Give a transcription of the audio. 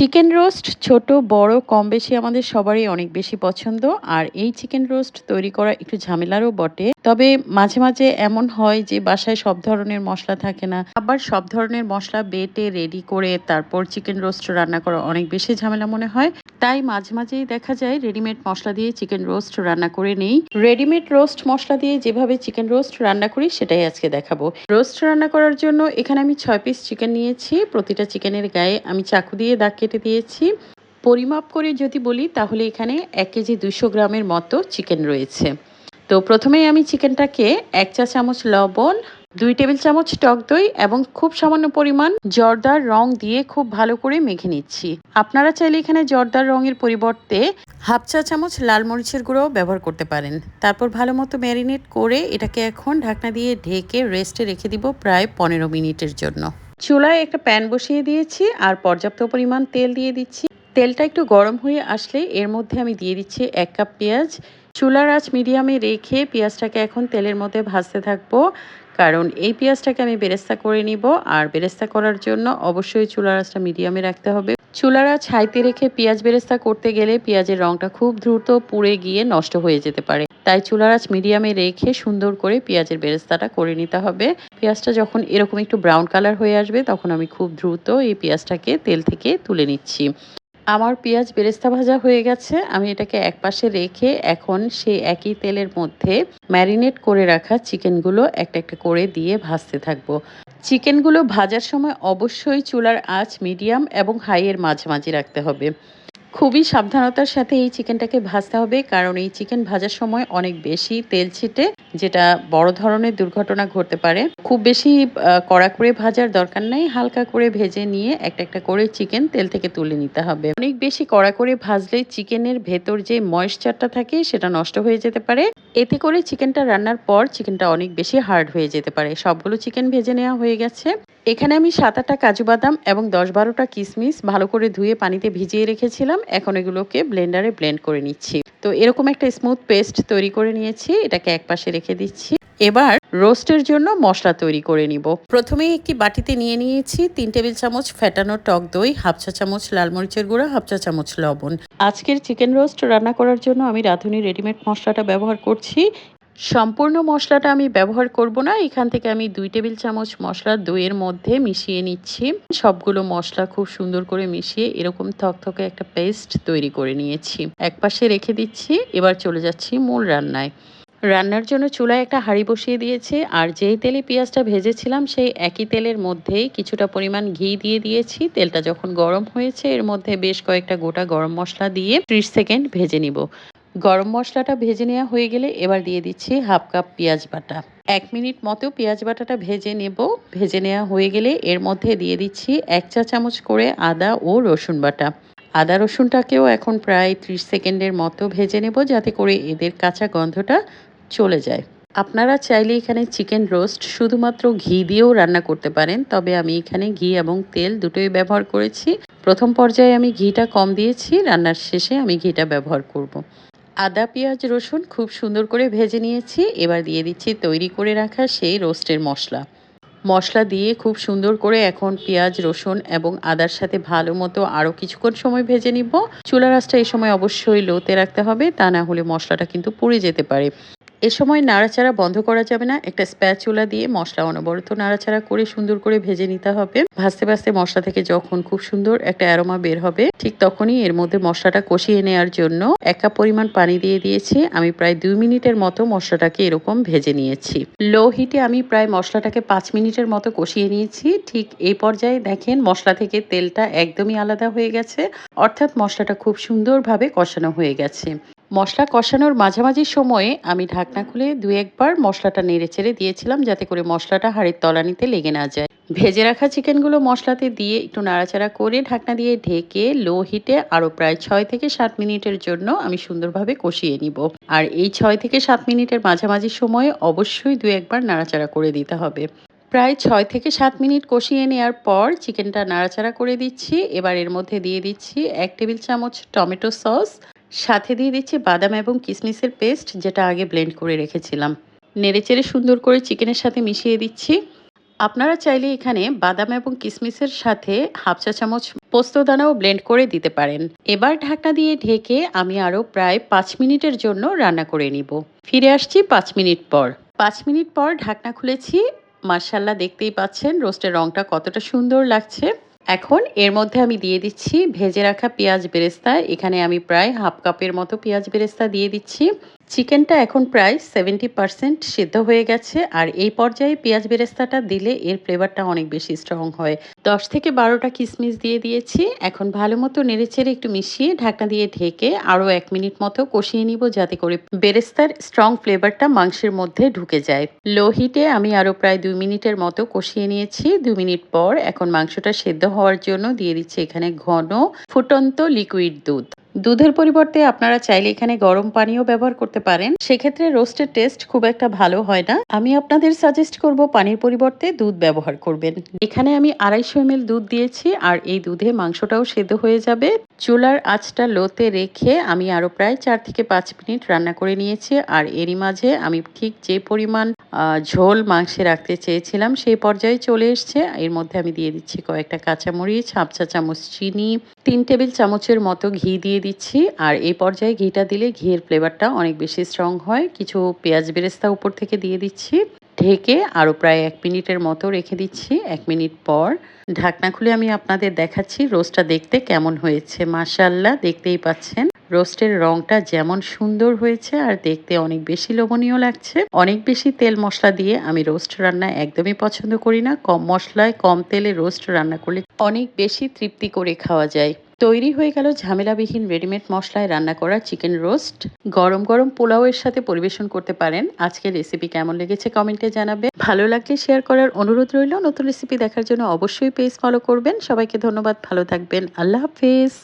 Chicken roast ছোট, বড়, কম বেশি আমাদের সবারই অনেক বেশি পছন্দ। আর এই চিকেন রোস্ট তৈরি করা একটু ঝামেলারও বটে। তবে মাঝে মাঝে এমন হয় যে বাসায় সব ধরনের মশলা থাকে না। আবার সব ধরনের মশলা বেটে রেডি করে তারপর চিকেন রোস্ট রান্না করা অনেক বেশি ঝামেলা মনে হয়। তাই মাঝে মাঝেই দেখা যায় রেডিমেড মশলা দিয়ে চিকেন রোস্ট রান্না করে নেই। রেডিমেড রোস্ট মশলা দিয়ে যেভাবে চিকেন রোস্ট রান্না করি সেটাই আজকে দেখাবো। রোস্ট রান্না করার জন্য এখানে আমি ছয় পিস চিকেন নিয়েছি, প্রতিটা চিকেনের গায়ে আমি চাকু দিয়ে দাগ কেটে দিয়েছি। পরিমাপ করে যদি বলি তাহলে এখানে এক কেজি দুশো গ্রামের মতো চিকেন রয়েছে। তো প্রথমেই আমি চিকেনটাকে এক চা চামচ লবণ দুই টেবিল চামচ টক দই এবং খুব সামান্য পরিমাণ জর্দার রং দিয়ে খুব ভালো করে মেখে নিচ্ছি। আপনারা চাইলে এখানে জর্দার রঙের পরিবর্তে হাফ চা চামচ লাল মরিচের গুঁড়ো ব্যবহার করতে পারেন। তারপর ভালো মতো ম্যারিনেট করে এটাকে এখন ঢাকনা দিয়ে ঢেকে রেস্টে রেখে দিব প্রায় পনেরো মিনিটের জন্য। চুলায় একটা প্যান বসিয়ে দিয়েছি আর পর্যাপ্ত পরিমাণ তেল দিয়ে দিচ্ছি। তেলটা একটু গরম হয়ে আসলে এর মধ্যে আমি দিয়ে দিচ্ছি এক কাপ পেঁয়াজ চুলার আঁচ মিডিয়ামে রেখে পেঁয়াজটাকে এখন তেলের মধ্যে ভাজতে থাকব। কারণ এই পেঁয়াজটাকে আমি বেরেস্তা করে নিব। আর বেরেস্তা করার জন্য অবশ্যই চুলার আঁচটা মিডিয়ামে রাখতে হবে। চুলার আঁচ হাইতে রেখে পেঁয়াজ বেরেস্তা করতে গেলে পেঁয়াজের রংটা খুব দ্রুত পুড়ে গিয়ে নষ্ট হয়ে যেতে পারে। তাই চুলার আঁচ মিডিয়ামে রেখে সুন্দর করে পেঁয়াজের বেরেস্তাটা করে নিতে হবে। পেঁয়াজটা যখন এরকম একটু ব্রাউন কালার হয়ে আসবে, তখন আমি খুব দ্রুত এই পেঁয়াজটাকে তেল থেকে তুলে নিচ্ছি। আমার পেঁয়াজ বেরেস্তা ভাজা হয়ে গেছে। আমি এটাকে এক পাশে রেখে এখন সেই একই তেলের মধ্যে ম্যারিনেট করে রাখা চিকেনগুলো একটা একটা করে দিয়ে ভাজতে থাকব। চিকেনগুলো ভাজার সময় অবশ্যই চুলার আঁচ মিডিয়াম এবং হাইয়ের মাঝামাঝি রাখতে হবে। খুবই সাবধানতার সাথে এই চিকেনটাকে ভাজতে হবে, কারণ এই চিকেন ভাজার সময় অনেক বেশি তেল ছিটে, যেটা বড় ধরনের দুর্ঘটনা ঘটতে পারে। খুব বেশি কড়া করে ভাজার দরকার নাই, হালকা করে ভেজে নিয়ে একটা একটা করে চিকেন তেল থেকে তুলে নিতে হবে। অনেক বেশি কড়া করে ভাজলে চিকেনের ভেতর যে ময়েশ্চারটা থাকে, সেটা নষ্ট হয়ে যেতে পারে। এতে করে চিকেনটা রান্নার পর চিকেনটা অনেক বেশি হার্ড হয়ে যেতে পারে। সবগুলো চিকেন ভেজে নেওয়া হয়ে গেছে। এখানে আমি সাত আটটা কাজু বাদাম এবং দশ বারোটা কিশমিশ ভালো করে ধুয়ে পানিতে ভিজিয়ে রেখেছিলাম। এখন এগুলোকে ব্লেন্ডারে ব্লেন্ড করে নিচ্ছি। তো এরকম একটা স্মুথ পেস্ট তৈরি করে নিয়েছি। এটাকে এক পাশে রেখে দিচ্ছি। এবার রোস্টের জন্য মশলা তৈরি করে নিব। প্রথমে একটি বাটিতে নিয়ে নিয়েছি তিন টেবিল চামচ ফেটানো টক দই, হাফ চা চামচ লাল মরিচের গুঁড়া, হাফ চা চামচ লবণ। আজকের চিকেন রোস্ট রান্না করার জন্য আমি রাঁধুনি রেডিমেড মশলাটা ব্যবহার করছি। সম্পূর্ণ মশলাটা আমি ব্যবহার করব না। এখান থেকে আমি দুই টেবিল চামচ মশলা দইয়ের মধ্যে মিশিয়ে নিচ্ছি। সবগুলো মশলা খুব সুন্দর করে মিশিয়ে এরকম থকথকে একটা পেস্ট তৈরি করে নিয়েছি। এক পাশে রেখে দিচ্ছি, এবার চলে যাচ্ছি মূল রান্নায়। রান্নার জন্য চুলায় একটা হাঁড়ি বসিয়ে দিয়েছি, আর যেই তেলে পেঁয়াজটা ভেজেছিলাম, সেই একই তেলের মধ্যেই কিছুটা পরিমাণ ঘি দিয়ে দিয়েছি। তেলটা যখন গরম হয়েছে, এর মধ্যে বেশ কয়েকটা গোটা গরম মশলা দিয়ে ত্রিশ সেকেন্ড ভেজে নিব। গরম মশলাটা ভেজে নেওয়া হয়ে গেলে এবার দিয়ে দিচ্ছি হাফ কাপ পেঁয়াজ বাটা। এক মিনিট মতো পেঁয়াজ বাটাটা ভেজে নেব। ভেজে নেওয়া হয়ে গেলে এর মধ্যে দিয়ে দিচ্ছি এক চা চামচ করে আদা ও রসুন বাটা। আদা রসুনটাকেও এখন প্রায় ত্রিশ সেকেন্ডের মতো ভেজে নেব যাতে করে এদের কাঁচা গন্ধটা চলে যায়। আপনারা চাইলে এখানে চিকেন রোস্ট শুধুমাত্র ঘি দিয়েও রান্না করতে পারেন, তবে আমি এখানে ঘি এবং তেল দুটোই ব্যবহার করেছি। প্রথম পর্যায়ে আমি ঘিটা কম দিয়েছি, রান্নার শেষে আমি ঘিটা ব্যবহার করব। আদা, পেঁয়াজ, রসুন খুব সুন্দর করে ভেজে নিয়েছি। এবার দিয়ে দিচ্ছি তৈরি করে রাখা সেই রোস্টের মশলা। মশলা দিয়ে খুব সুন্দর করে এখন পেঁয়াজ, রসুন এবং আদার সাথে ভালো মতো আরও কিছুক্ষণ সময় ভেজে নিব। চুলা রাসটা এই সময় অবশ্যই লোতে রাখতে হবে, তা না হলে মশলাটা কিন্তু পুড়ে যেতে পারে। এ সময় নাড়াচাড়া বন্ধ করা যাবে না। একটা স্প্যাচুলা দিয়ে মশলা অনবরত নাড়াচাড়া করে সুন্দর করে ভেজে নিতে হবে। ভাজতে ভাজতে মশলা থেকে যখন খুব সুন্দর একটা অ্যারোমা বের হবে, ঠিক তখনই এর মধ্যে মশলাটা কষিয়ে নেওয়ার জন্য এক কাপ পরিমাণ পানি দিয়ে দিয়েছি। আমি প্রায় দুই মিনিটের মতো মশলাটাকে এরকম ভেজে নিয়েছি। লো হিটে আমি প্রায় মশলাটাকে পাঁচ মিনিটের মতো কষিয়ে নিয়েছি। ঠিক এই পর্যায়ে দেখেন মশলা থেকে তেলটা একদমই আলাদা হয়ে গেছে। অর্থাৎ মশলাটা খুব সুন্দরভাবে কষানো হয়ে গেছে। মশলা কষানোর মাঝামাঝি সময়ে আমি ঢাকনা খুলে দু একবার মশলাটা নেড়ে চেড়ে দিয়েছিলাম যাতে করে মশলাটা হাড়ের তলানিতে লেগে না যায়। ভেজে রাখা চিকেনগুলো মশলাতে দিয়ে একটু নাড়াচাড়া করে ঢাকনা দিয়ে ঢেকে লো হিটে আরও প্রায় ছয় থেকে সাত মিনিটের জন্য আমি সুন্দরভাবে কষিয়ে নিব। আর এই ছয় থেকে সাত মিনিটের মাঝামাঝি সময়ে অবশ্যই দু একবার নাড়াচাড়া করে দিতে হবে। প্রায় ছয় থেকে সাত মিনিট কষিয়ে নেওয়ার পর চিকেনটা নাড়াচাড়া করে দিচ্ছি। এবার এর মধ্যে দিয়ে দিচ্ছি এক টেবিল চামচ টমেটো সস সাথে দিয়ে দিচ্ছি বাদাম এবং কিশমিশের পেস্ট, যেটা আগে ব্লেন্ড করে রেখেছিলাম। নেড়েচেড়ে সুন্দর করে চিকেনের সাথে মিশিয়ে দিচ্ছি। আপনারা চাইলে এখানে বাদাম এবং কিশমিশের সাথে হাফ চা চামচ পোস্তদানাও ব্লেন্ড করে দিতে পারেন। এবার ঢাকনা দিয়ে ঢেকে আমি আরও প্রায় পাঁচ মিনিটের জন্য রান্না করে নিব। ফিরে আসছি পাঁচ মিনিট পর। পাঁচ মিনিট পর ঢাকনা খুলেছি। মার্শাল্লাহ দেখতেই পাচ্ছেন, রোস্টের রংটা কতটা সুন্দর লাগছে। এখন এর মধ্যে আমি দিয়ে দিচ্ছি, ভেজে রাখা পেঁয়াজ বেরেস্তা। এখানে আমি প্রায় হাফ কাপের মতো পেঁয়াজ বেরেস্তা দিয়ে দিচ্ছি। চিকেনটা এখন প্রায় সেভেন্টি পারসেন্ট সিদ্ধ হয়ে গেছে, আর এই পর্যায়ে পেঁয়াজ বেরেস্তাটা দিলে এর ফ্লেভারটা অনেক বেশি স্ট্রং হয়। দশ থেকে বারোটা কিশমিশ দিয়ে দিয়েছি, এখন ভালো মতো নেড়েচেড়ে একটু মিশিয়ে ঢাকনা দিয়ে ঢেকে আরও এক মিনিট মতো কষিয়ে নিব যাতে করে বেরেস্তার স্ট্রং ফ্লেভারটা মাংসের মধ্যে ঢুকে যায়। লো হিটে আমি আরও প্রায় দুই মিনিটের মতো কষিয়ে নিয়েছি। দু মিনিট পর এখন মাংসটা সেদ্ধ হওয়ার জন্য দিয়ে দিচ্ছি এখানে ঘন ফুটন্ত লিকুইড দুধ। দুধের পরিবর্তে আপনারা চাইলে এখানে গরম পানিও ব্যবহার করতে পারেন। সেক্ষেত্রে রোস্টের টেস্ট খুব একটা ভালো হয় না। আমি আপনাদের সাজেস্ট করব পানির পরিবর্তে দুধ ব্যবহার করবেন। এখানে আমি আড়াইশো এম দুধ দিয়েছি আর এই দুধে মাংসটাও সেদ্ধ হয়ে যাবে। চুলার আঁচটা লোতে রেখে আমি আরও প্রায় চার থেকে পাঁচ মিনিট রান্না করে নিয়েছি আর এরই মাঝে আমি ঠিক যে পরিমাণ ঝোল মাংসে রাখতে চেয়েছিলাম সেই পর্যায়ে চলে এসছে। এর মধ্যে আমি দিয়ে দিচ্ছি কয়েকটা কাঁচামরিচ, হাফ চা চামচ চিনি তিন টেবিল চামচের মতো ঘি দিয়ে দিচ্ছি। আর এই পর্যায়ে ঘিটা দিলে ঘিয়ের ফ্লেভারটা অনেক বেশি স্ট্রং হয়। কিছু পেঁয়াজ বেরেস্তা উপর থেকে দিয়ে দিচ্ছি। ঢেকে আরও প্রায় এক মিনিটের মতো রেখে দিচ্ছি, এক মিনিট পর। ঢাকনা খুলে আমি আপনাদের দেখাচ্ছি। রোস্টটা দেখতে কেমন হয়েছে। মাশাল্লাহ দেখতেই পাচ্ছেন। রোস্টের রংটা যেমন সুন্দর হয়েছে আর দেখতে অনেক বেশি লোভনীয় লাগছে, অনেক বেশি তেল মশলা দিয়ে আমি রোস্ট রান্না একদমই পছন্দ করি না। কম মশলায় কম তেলে রোস্ট রান্না করলে অনেক বেশি তৃপ্তি করে খাওয়া যায়। তৈরি হয়ে গেল ঝামেলাবিহীন রেডিমেড মশলায় রান্না করা চিকেন রোস্ট। গরম গরম পোলাওয়ের সাথে পরিবেশন করতে পারেন। আজকের রেসিপি কেমন লেগেছে কমেন্টে জানাবে। ভালো লাগলে শেয়ার করার অনুরোধ রইল। নতুন রেসিপি দেখার জন্য অবশ্যই পেজ ফলো করবেন। সবাইকে ধন্যবাদ। ভালো থাকবেন। আল্লাহ হাফিজ।